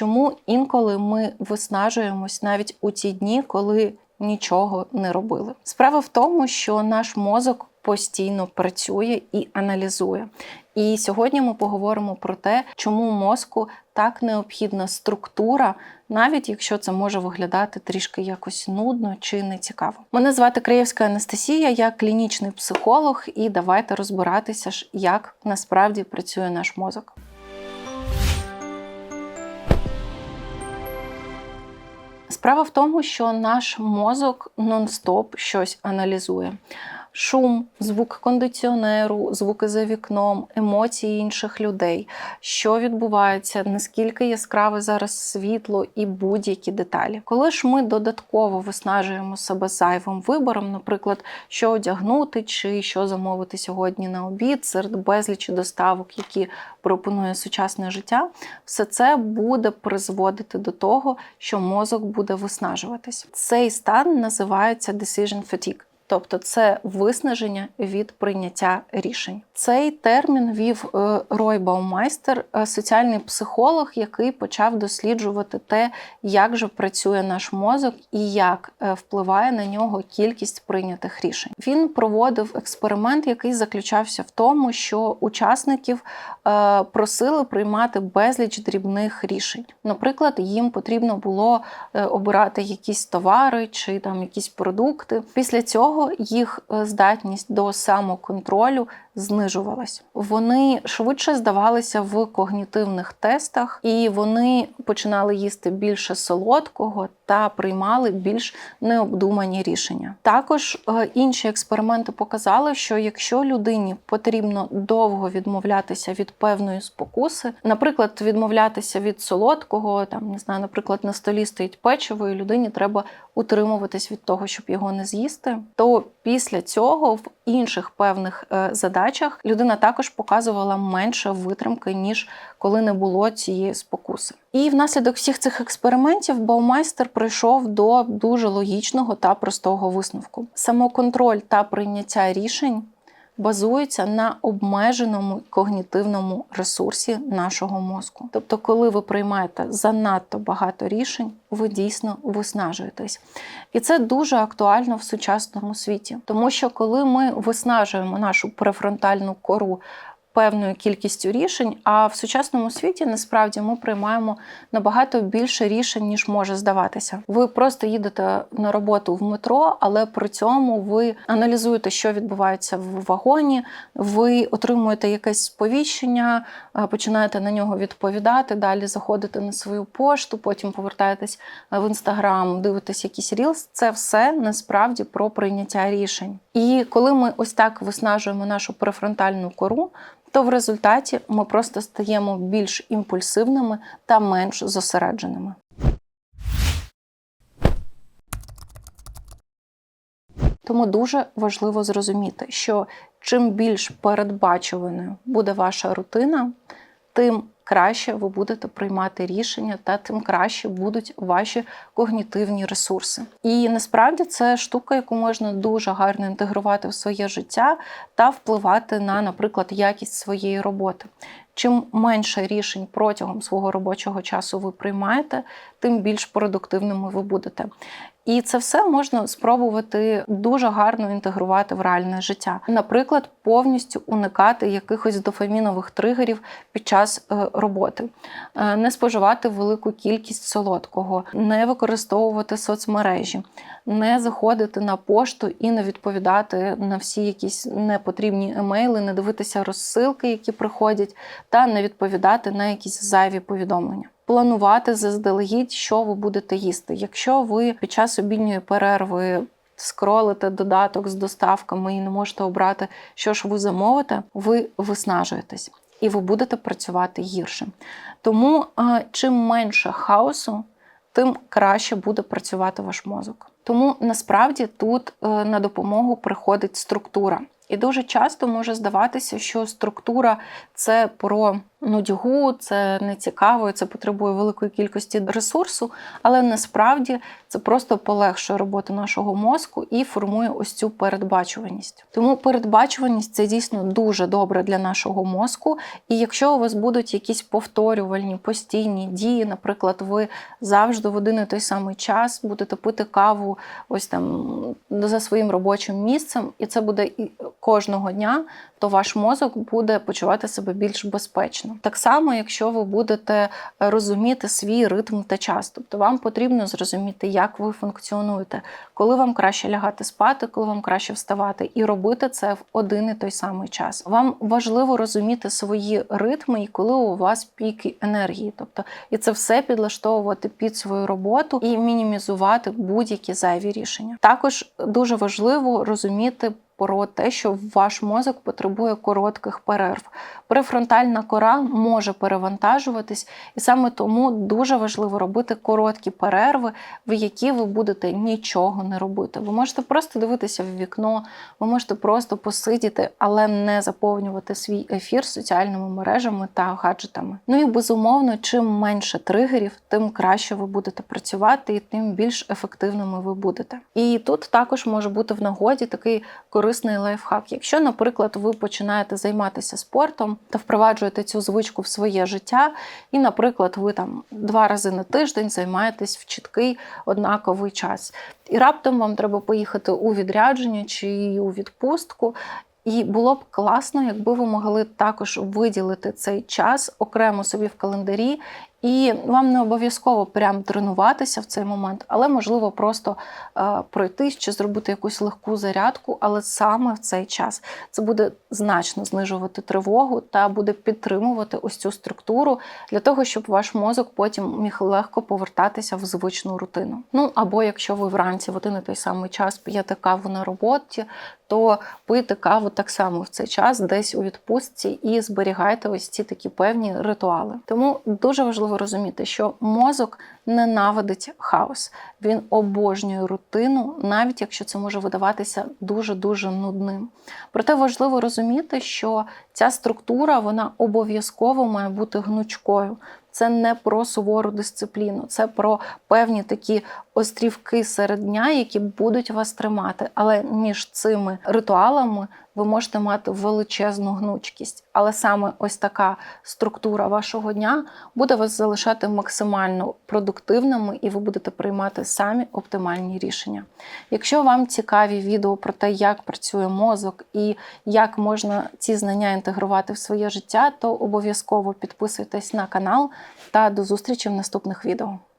чому інколи ми виснажуємось навіть у ті дні, коли нічого не робили. Справа в тому, що наш мозок постійно працює і аналізує. І сьогодні ми поговоримо про те, чому мозку так необхідна структура, навіть якщо це може виглядати трішки якось нудно чи нецікаво. Мене звати Краєвська Анастасія, я клінічний психолог, і давайте розбиратися, ж, як насправді працює наш мозок. Справа в тому, що наш мозок нон-стоп щось аналізує. Шум, звук кондиціонеру, звуки за вікном, емоції інших людей, що відбувається, наскільки яскраве зараз світло і будь-які деталі. Коли ж ми додатково виснажуємо себе зайвим вибором, наприклад, що одягнути чи що замовити сьогодні на обід, серед безлічі доставок, які пропонує сучасне життя, все це буде призводити до того, що мозок буде виснажуватись. Цей стан називається decision fatigue. Тобто це виснаження від прийняття рішень. Цей термін вів е, Рой Баумайстер, е, соціальний психолог, який почав досліджувати те, як же працює наш мозок і як е, впливає на нього кількість прийнятих рішень. Він проводив експеримент, який заключався в тому, що учасників просили приймати безліч дрібних рішень. Наприклад, їм потрібно було обирати якісь товари чи там якісь продукти. Після цього їх е, здатність до самоконтролю знижувалась. Вони швидше здавалися в когнітивних тестах, і вони починали їсти більше солодкого та приймали більш необдумані рішення. Також е, інші експерименти показали, що якщо людині потрібно довго відмовлятися від певної спокуси, наприклад, відмовлятися від солодкого, там не знаю, наприклад, на столі стоїть печиво, і людині треба утримуватись від того, щоб його не з'їсти, то після цього в інших певних е, задачах людина також показувала менше витримки, ніж коли не було цієї спокуси. І внаслідок всіх цих експериментів Баумайстер прийшов до дуже логічного та простого висновку: самоконтроль та прийняття рішень базується на обмеженому когнітивному ресурсі нашого мозку. Тобто, коли ви приймаєте занадто багато рішень, ви дійсно виснажуєтесь. І це дуже актуально в сучасному світі, тому що коли ми виснажуємо нашу префронтальну кору певною кількістю рішень. А в сучасному світі насправді ми приймаємо набагато більше рішень, ніж може здаватися. Ви просто їдете на роботу в метро, але при цьому ви аналізуєте, що відбувається в вагоні, ви отримуєте якесь сповіщення, е, починаєте на нього відповідати. Далі заходите на свою пошту, потім повертаєтесь в інстаграм, дивитесь якісь рілс. Це все насправді про прийняття рішень. І коли ми ось так виснажуємо нашу префронтальну кору, то в результаті ми просто стаємо більш імпульсивними та менш зосередженими. Тому дуже важливо зрозуміти, що чим більш передбачуваною буде ваша рутина, тим краще ви будете приймати рішення, та тим краще будуть ваші когнітивні ресурси. І насправді це штука, яку можна дуже гарно інтегрувати в своє життя та впливати на, наприклад, якість своєї роботи. Чим менше рішень протягом свого робочого часу ви приймаєте, тим більш продуктивними ви будете. І це все можна спробувати дуже гарно інтегрувати в реальне життя. Наприклад, повністю уникати якихось дофамінових тригерів під час е, роботи, е, не споживати велику кількість солодкого, не використовувати соцмережі, не заходити на пошту і не відповідати на всі якісь непотрібні емейли, не дивитися розсилки, які приходять, та не відповідати на якісь зайві повідомлення планувати заздалегідь, що ви будете їсти. Якщо ви під час обідньої перерви скролите додаток з доставками і не можете обрати, що ж ви замовите, ви виснажуєтесь і ви будете працювати гірше. Тому чим менше хаосу, тим краще буде працювати ваш мозок. Тому насправді тут е, на допомогу приходить структура. І дуже часто може здаватися, що структура це про нудьгу, це не цікаво, це потребує великої кількості ресурсу, але насправді це просто полегшує роботу нашого мозку і формує ось цю передбачуваність. Тому передбачуваність це дійсно дуже добре для нашого мозку. І якщо у вас будуть якісь повторювальні постійні дії, наприклад, ви завжди в один і той самий час будете пити каву ось там за своїм робочим місцем, і це буде кожного дня, то ваш мозок буде почувати себе більш безпечно. Так само, якщо ви будете розуміти свій ритм та час, тобто вам потрібно зрозуміти, як ви функціонуєте, коли вам краще лягати спати, коли вам краще вставати, і робити це в один і той самий час. Вам важливо розуміти свої ритми і коли у вас піки енергії, тобто і це все підлаштовувати під свою роботу і мінімізувати будь-які зайві рішення. Також дуже важливо розуміти. Про те, що ваш мозок потребує коротких перерв. Префронтальна кора може перевантажуватись, і саме тому дуже важливо робити короткі перерви, в які ви будете нічого не робити. Ви можете просто дивитися в вікно, ви можете просто посидіти, але не заповнювати свій ефір соціальними мережами та гаджетами. Ну і безумовно, чим менше тригерів, тим краще ви будете працювати і тим більш ефективними ви будете. І тут також може бути в нагоді такий корисний лайфхак. Якщо, наприклад, ви починаєте займатися спортом та впроваджуєте цю звичку в своє життя, і, наприклад, ви там два рази на тиждень займаєтесь в чіткий однаковий час. І раптом вам треба поїхати у відрядження чи у відпустку. І було б класно, якби ви могли також виділити цей час окремо собі в календарі. І вам не обов'язково прям тренуватися в цей момент, але можливо просто е, пройтись чи зробити якусь легку зарядку, але саме в цей час це буде значно знижувати тривогу та буде підтримувати ось цю структуру для того, щоб ваш мозок потім міг легко повертатися в звичну рутину. Ну або якщо ви вранці в один і той самий час п'єте каву на роботі, то пийте каву так само в цей час, десь у відпустці, і зберігайте ось ці такі певні ритуали. Тому дуже важливо розуміти, що мозок ненавидить хаос, він обожнює рутину, навіть якщо це може видаватися дуже дуже нудним. Проте важливо розуміти, що ця структура вона обов'язково має бути гнучкою. Це не про сувору дисципліну, це про певні такі острівки серед дня, які будуть вас тримати. Але між цими ритуалами ви можете мати величезну гнучкість. Але саме ось така структура вашого дня буде вас залишати максимально продуктивними, і ви будете приймати самі оптимальні рішення. Якщо вам цікаві відео про те, як працює мозок і як можна ці знання інтегрувати в своє життя, то обов'язково підписуйтесь на канал та до зустрічі в наступних відео.